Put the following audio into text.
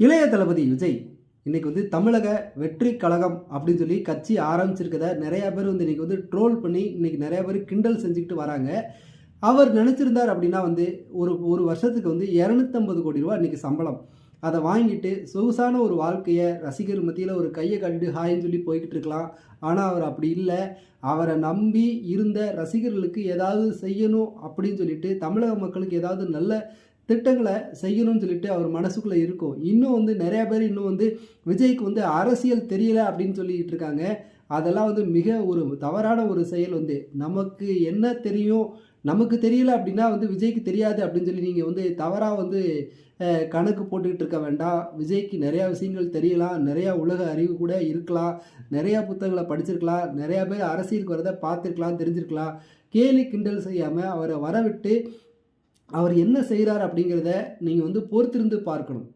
இளைய தளபதி விஜய் இன்றைக்கி வந்து தமிழக வெற்றி கழகம் அப்படின்னு சொல்லி கட்சி ஆரம்பிச்சிருக்கத நிறையா பேர் வந்து இன்றைக்கி வந்து ட்ரோல் பண்ணி இன்னைக்கு நிறைய பேர் கிண்டல் செஞ்சுக்கிட்டு வராங்க. அவர் நினச்சிருந்தார் அப்படின்னா வந்து ஒரு ஒரு வருஷத்துக்கு வந்து இரநூத்தம்பது கோடி ரூபா இன்னைக்கு சம்பளம். அதை வாங்கிட்டு சொகுசான ஒரு வாழ்க்கையை ரசிகர் மத்தியில் ஒரு கையை கட்டிட்டு ஹாய்ன்னு சொல்லி போய்கிட்டு இருக்கலாம். ஆனால் அவர் அப்படி இல்லை. அவரை நம்பி இருந்த ரசிகர்களுக்கு ஏதாவது செய்யணும் அப்படின்னு சொல்லிட்டு தமிழக மக்களுக்கு ஏதாவது நல்ல திட்டங்களை செய்யணும்னு சொல்லிட்டு அவர் மனசுக்குள்ளே இருக்கும். இன்னும் வந்து நிறைய பேர் இன்னும் வந்து விஜய்க்கு வந்து அரசியல் தெரியல அப்படின்னு சொல்லிக்கிட்டு இருக்காங்க. அதெல்லாம் வந்து மிக ஒரு தவறான ஒரு செயல் வந்து. நமக்கு என்ன தெரியும்? நமக்கு தெரியல அப்படின்னா வந்து விஜய்க்கு தெரியாது அப்படின்னு சொல்லி நீங்கள் வந்து தவறாக வந்து கணக்கு போட்டுக்கிட்டு இருக்க வேண்டாம். விஜய்க்கு நிறையா விஷயங்கள் தெரியலாம். நிறையா உலக அறிவு கூட இருக்கலாம். நிறையா புத்தகங்களை படிச்சிருக்கலாம். நிறையா பேர் அரசியலுக்கு வரதை பார்த்துருக்கலாம் தெரிஞ்சிருக்கலாம். கேலி கிண்டல் செய்யாமல் அவரை வரவிட்டு அவர் என்ன செய்கிறார் அப்படிங்கிறத நீங்கள் வந்து பொறுத்திருந்து பார்க்கணும்.